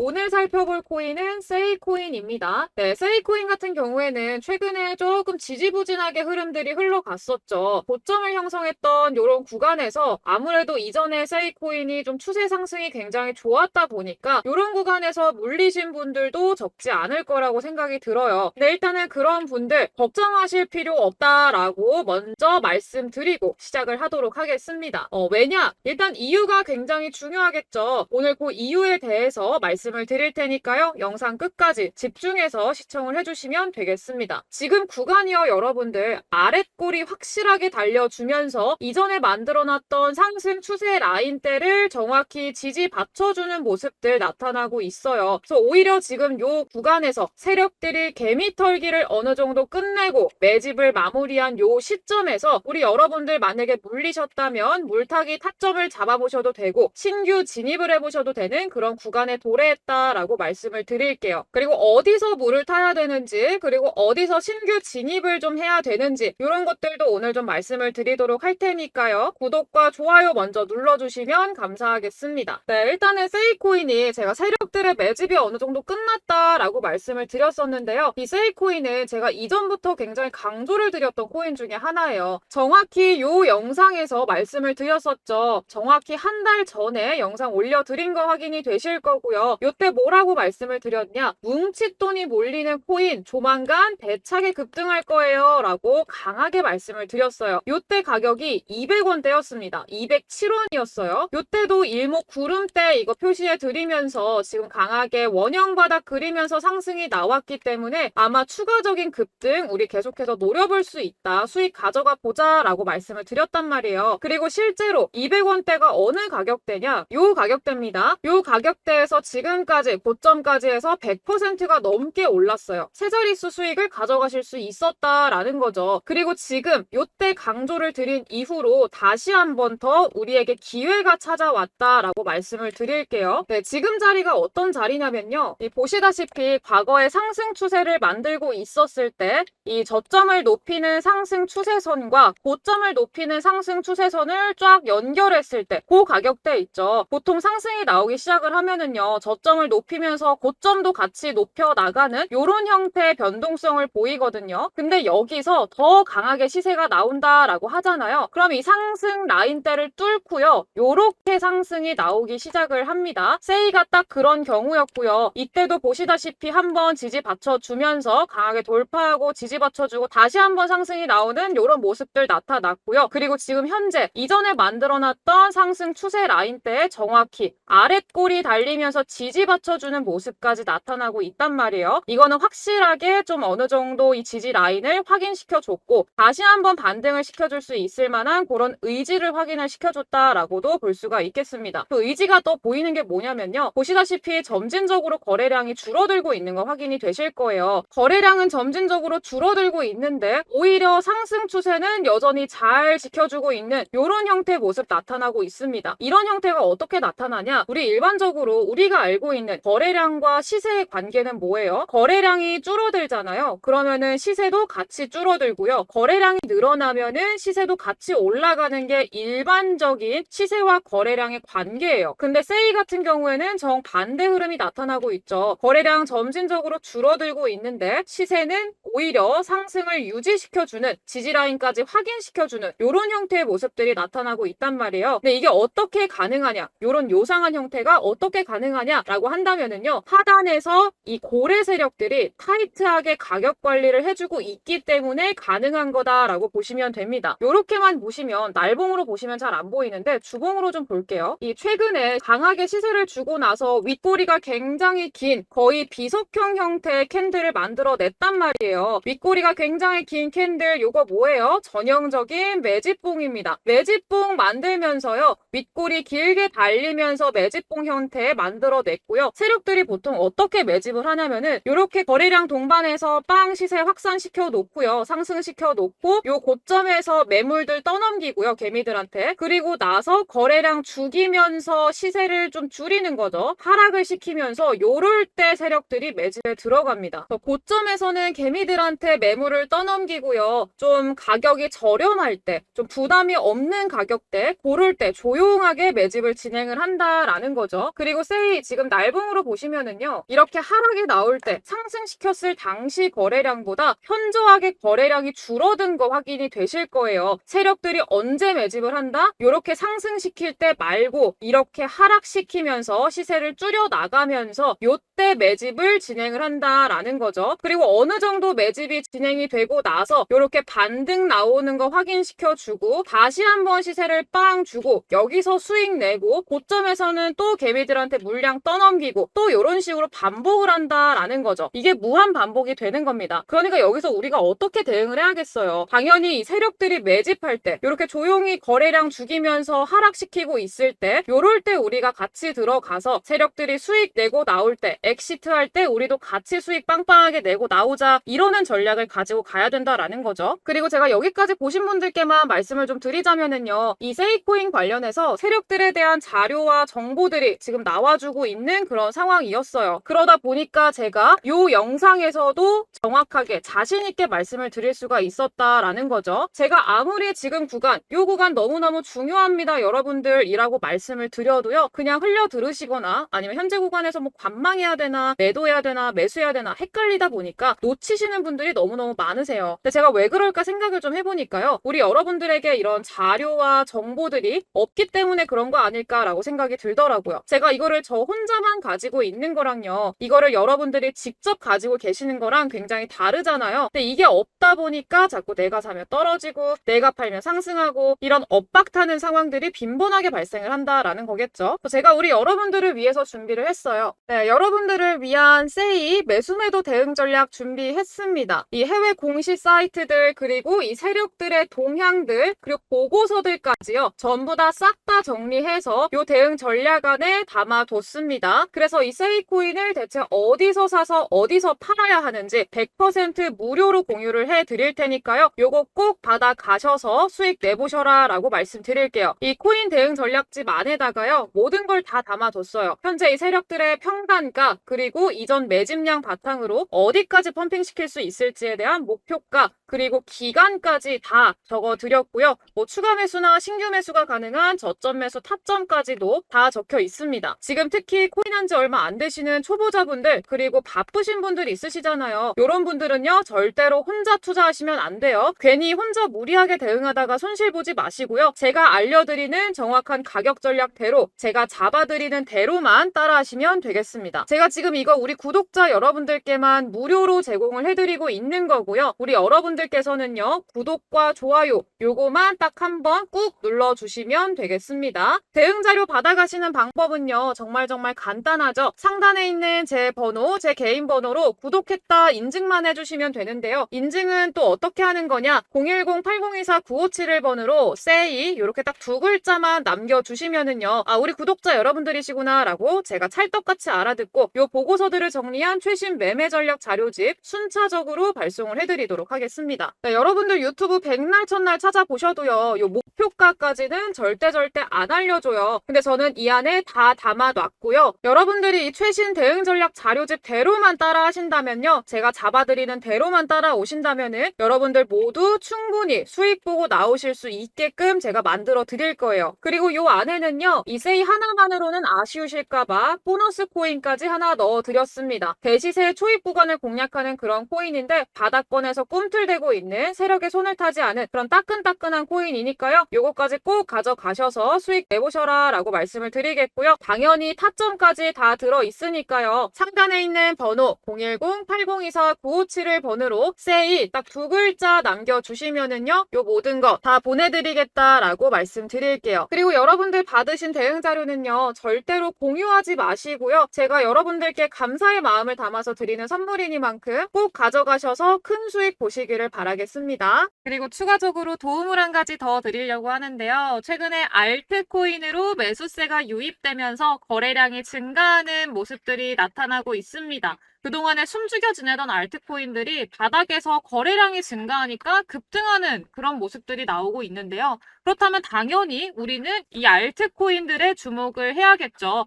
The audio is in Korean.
오늘 살펴볼 코인은 세이코인입니다. 네, 세이코인 같은 경우에는 최근에 조금 지지부진하게 흐름들이 흘러갔었죠. 고점을 형성했던 이런 구간에서 아무래도 이전에 세이코인이 좀 추세 상승이 굉장히 좋았다 보니까 이런 구간에서 물리신 분들도 적지 않을 거라고 생각이 들어요. 근데 일단은 그런 분들 걱정하실 필요 없다라고 먼저 말씀드리고 시작을 하도록 하겠습니다. 어, 왜냐? 일단 이유가 굉장히 중요하겠죠. 오늘 그 이유에 대해서 말씀 을 드릴 테니까요. 영상 끝까지 집중해서 시청을 해주시면 되겠습니다. 지금 구간이요, 여러분들. 아랫골이 확실하게 달려주면서 이전에 만들어놨던 상승 추세 라인대를 정확히 지지 받쳐주는 모습들 나타나고 있어요. 그래서 오히려 지금 요 구간에서 세력들이 개미털기를 어느 정도 끝내고 매집을 마무리한 요 시점에서 우리 여러분들 만약에 물리셨다면 물타기 타점을 잡아보셔도 되고 신규 진입을 해보셔도 되는 그런 구간에 도래 했다라고 말씀을 드릴게요. 그리고 어디서 물을 타야 되는지 그리고 어디서 신규 진입을 좀 해야 되는지 이런 것들도 오늘 좀 말씀을 드리도록 할 테니까요. 구독과 좋아요 먼저 눌러주시면 감사하겠습니다. 네, 일단은 세이코인이 제가 세력들의 매집이 어느 정도 끝났다라고 말씀을 드렸었는데요. 이 세이코인은 제가 이전부터 굉장히 강조를 드렸던 코인 중에 하나예요. 정확히 요 영상에서 말씀을 드렸었죠. 정확히 한 달 전에 영상 올려드린 거 확인이 되실 거고요. 요때 뭐라고 말씀을 드렸냐? 뭉칫돈이 몰리는 코인 조만간 대차게 급등할 거예요. 라고 강하게 말씀을 드렸어요. 요때 가격이 200원대였습니다. 207원이었어요. 요때도 일목 구름대 이거 표시해 드리면서 지금 강하게 원형 바닥 그리면서 상승이 나왔기 때문에 아마 추가적인 급등 우리 계속해서 노려볼 수 있다. 수익 가져가 보자 라고 말씀을 드렸단 말이에요. 그리고 실제로 200원대가 어느 가격대냐? 요 가격대입니다. 요 가격대에서 지금 까지 고점까지 해서 100%가 넘게 올랐어요. 세 자릿수 수익을 가져가실 수 있었다라는 거죠. 그리고 지금 요때 강조를 드린 이후로 다시 한번 더 우리에게 기회가 찾아왔다라고 말씀을 드릴게요. 네, 지금 자리가 어떤 자리냐면요. 이 보시다시피 과거의 상승 추세를 만들고 있었을 때 이 저점을 높이는 상승 추세선과 고점을 높이는 상승 추세선을 쫙 연결했을 때그 가격대 있죠. 보통 상승이 나오기 시작을 하면은요. 저 점을 높이면서 고점도 같이 높여 나가는 이런 형태의 변동성을 보이거든요. 근데 여기서 더 강하게 시세가 나온다라고 하잖아요. 그럼 이 상승 라인대를 뚫고요. 요렇게 상승이 나오기 시작을 합니다. 세이가 딱 그런 경우였고요. 이때도 보시다시피 한번 지지 받쳐주면서 강하게 돌파하고 지지 받쳐주고 다시 한번 상승이 나오는 이런 모습들 나타났고요. 그리고 지금 현재 이전에 만들어놨던 상승 추세 라인대에 정확히 아랫골이 달리면서 지지 받쳐주는 모습까지 나타나고 있단 말이에요. 이거는 확실하게 좀 어느 정도 이 지지 라인을 확인시켜줬고 다시 한번 반등을 시켜줄 수 있을 만한 그런 의지를 확인을 시켜줬다라고도 볼 수가 있겠습니다. 그 의지가 또 보이는 게 뭐냐면요. 보시다시피 점진적으로 거래량이 줄어들고 있는 거 확인이 되실 거예요. 거래량은 점진적으로 줄어들고 있는데 오히려 상승 추세는 여전히 잘 지켜주고 있는 이런 형태의 모습 나타나고 있습니다. 이런 형태가 어떻게 나타나냐? 우리 일반적으로 우리가 알고 있는 거래량과 시세의 관계는 뭐예요? 거래량이 줄어들잖아요. 그러면은 시세도 같이 줄어들고요. 거래량이 늘어나면은 시세도 같이 올라가는 게 일반적인 시세와 거래량의 관계예요. 근데 세이 같은 경우에는 정 반대 흐름이 나타나고 있죠. 거래량 점진적으로 줄어들고 있는데 시세는 오히려 상승을 유지시켜주는 지지라인까지 확인시켜주는 이런 형태의 모습들이 나타나고 있단 말이에요. 근데 이게 어떻게 가능하냐? 이런 요상한 형태가 어떻게 가능하냐 라고 한다면은요. 하단에서 이 고래 세력들이 타이트하게 가격 관리를 해주고 있기 때문에 가능한 거다라고 보시면 됩니다. 이렇게만 보시면 날봉으로 보시면 잘 안 보이는데 주봉으로 좀 볼게요. 이 최근에 강하게 시세를 주고 나서 윗꼬리가 굉장히 긴 거의 비석형 형태의 캔들을 만들어 냈단 말이에요. 윗꼬리가 굉장히 긴 캔들 요거 뭐예요? 전형적인 매집봉입니다. 매집봉 만들면서요. 윗꼬리 길게 달리면서 매집봉 형태 만들어 냈 고요. 세력들이 보통 어떻게 매집을 하냐면은 이렇게 거래량 동반해서 빵 시세 확산시켜 놓고요. 상승시켜 놓고 요 고점에서 매물들 떠넘기고요. 개미들한테. 그리고 나서 거래량 죽이면서 시세를 좀 줄이는 거죠. 하락을 시키면서 요럴 때 세력들이 매집에 들어갑니다. 고점에서는 개미들한테 매물을 떠넘기고요. 좀 가격이 저렴할 때, 좀 부담이 없는 가격대, 고를 때 조용하게 매집을 진행을 한다라는 거죠. 그리고 세이 지금 지금 날봉으로 보시면은요. 이렇게 하락이 나올 때 상승시켰을 당시 거래량보다 현저하게 거래량이 줄어든 거 확인이 되실 거예요. 세력들이 언제 매집을 한다? 이렇게 상승시킬 때 말고 이렇게 하락시키면서 시세를 줄여 나가면서 요 때 매집을 진행을 한다라는 거죠. 그리고 어느 정도 매집이 진행이 되고 나서 이렇게 반등 나오는 거 확인시켜 주고 다시 한번 시세를 빵 주고 여기서 수익 내고 고점에서는 또 개미들한테 물량 떠넘기고 또 이런 식으로 반복을 한다라는 거죠. 이게 무한 반복이 되는 겁니다. 그러니까 여기서 우리가 어떻게 대응을 해야겠어요? 당연히 이 세력들이 매집할 때 이렇게 조용히 거래량 죽이면서 하락시키고 있을 때 요럴 때 우리가 같이 들어가서 세력들이 수익 내고 나올 때 엑시트 할 때 우리도 같이 수익 빵빵하게 내고 나오자 이러는 전략을 가지고 가야 된다라는 거죠. 그리고 제가 여기까지 보신 분들께만 말씀을 좀 드리자면은요. 이 세이코인 관련해서 세력들에 대한 자료와 정보들이 지금 나와주고 있는 그런 상황이었어요. 그러다 보니까 제가 요 영상에서도 정확하게 자신 있게 말씀을 드릴 수가 있었다라는 거죠. 제가 아무리 지금 구간, 요 구간 너무너무 중요합니다, 여러분들이라고 말씀을 드려도요. 그냥 흘려 들으시거나 아니면 현재 구간에서 뭐 관망해야 되나, 매도해야 되나, 매수해야 되나 헷갈리다 보니까 놓치시는 분들이 너무너무 많으세요. 근데 제가 왜 그럴까 생각을 좀 해보니까요. 우리 여러분들에게 이런 자료와 정보들이 없기 때문에 그런 거 아닐까라고 생각이 들더라고요. 제가 이거를 저 혼자만 가지고 있는 거랑요. 이거를 여러분들이 직접 가지고 계시는 거랑 굉장히 다르잖아요. 근데 이게 없다 보니까 자꾸 내가 사면 떨어지고 내가 팔면 상승하고 이런 엇박타는 상황들이 빈번하게 발생을 한다라는 거겠죠. 제가 우리 여러분들을 위해서 준비를 했어요. 네, 여러분 들을 위한 세이 매수매도 대응 전략 준비했습니다. 이 해외 공시 사이트들 그리고 이 세력들의 동향들 그리고 보고서들까지요. 전부 다 싹 다 정리해서 요 대응 전략 안에 담아뒀습니다. 그래서 이 세이 코인을 대체 어디서 사서 어디서 팔아야 하는지 100% 무료로 공유를 해 드릴 테니까요. 요거 꼭 받아 가셔서 수익 내보셔라 라고 말씀드릴게요. 이 코인 대응 전략집 안에다가요. 모든 걸 다 담아뒀어요. 현재 이 세력들의 평단가 그리고 이전 매집량 바탕으로 어디까지 펌핑시킬 수 있을지에 대한 목표가 그리고 기간까지 다 적어 드렸고요. 뭐 추가 매수나 신규 매수가 가능한 저점 매수 타점까지도 다 적혀 있습니다. 지금 특히 코인 한 지 얼마 안 되시는 초보자분들 그리고 바쁘신 분들 있으시잖아요. 이런 분들은요 절대로 혼자 투자하시면 안 돼요. 괜히 혼자 무리하게 대응하다가 손실 보지 마시고요. 제가 알려드리는 정확한 가격 전략대로 제가 잡아드리는 대로만 따라하시면 되겠습니다. 제가 지금 이거 우리 구독자 여러분들께만 무료로 제공을 해드리고 있는 거고요. 우리 여러분들께서는요 구독과 좋아요 요거만 딱 한번 꾹 눌러주시면 되겠습니다. 대응 자료 받아가시는 방법은요 정말 정말 간단하죠. 상단에 있는 제 번호, 제 개인 번호로 구독했다 인증만 해주시면 되는데요. 인증은 또 어떻게 하는 거냐? 010-8024-9571번으로 세이 이렇게 딱 두 글자만 남겨주시면은요. 아 우리 구독자 여러분들이시구나라고 제가 찰떡같이 알아듣고 요 보고서들을 정리한 최신 매매 전략 자료집 순차적으로 발송을 해드리도록 하겠습니다. 네, 여러분들 유튜브 백날 첫날 찾아보셔도요. 요 목표가까지는 절대 절대 안 알려줘요. 근데 저는 이 안에 다 담아놨고요. 여러분들이 이 최신 대응 전략 자료집 대로만 따라 하신다면요. 제가 잡아드리는 대로만 따라 오신다면은 여러분들 모두 충분히 수익 보고 나오실 수 있게끔 제가 만들어 드릴 거예요. 그리고 요 안에는요. 이 세이 하나만으로는 아쉬우실까봐 보너스 코인까지 하나 넣어 드렸습니다. 대시세 초입 구간을 공략하는 그런 코인인데 바닥권에서 꿈틀대고 있는 세력에 손을 타지 않은 그런 따끈따끈한 코인이니까요. 요거까지 꼭 가져가셔서 수익 내보셔라 라고 말씀을 드리겠고요. 당연히 타점까지 다 들어 있으니까요. 상단에 있는 번호 010-8024-957을 번호로 세이 딱두 글자 남겨주시면은요. 요 모든 거 다 보내드리겠다라고 말씀드릴게요. 그리고 여러분들 받으신 대응 자료는요. 절대로 공유하지 마시고요. 제가 여러분 들께 감사의 마음을 담아서 드리는 선물이니만큼 꼭 가져가셔서 큰 수익 보시기를 바라겠습니다. 그리고 추가적으로 도움을 한 가지 더 드리려고 하는데요. 최근에 알트코인으로 매수세가 유입되면서 거래량이 증가하는 모습들이 나타나고 있습니다. 그동안에 숨죽여 지내던 알트코인들이 바닥에서 거래량이 증가하니까 급등하는 그런 모습들이 나오고 있는데요. 그렇다면 당연히 우리는 이 알트코인들의 주목을 해야겠죠.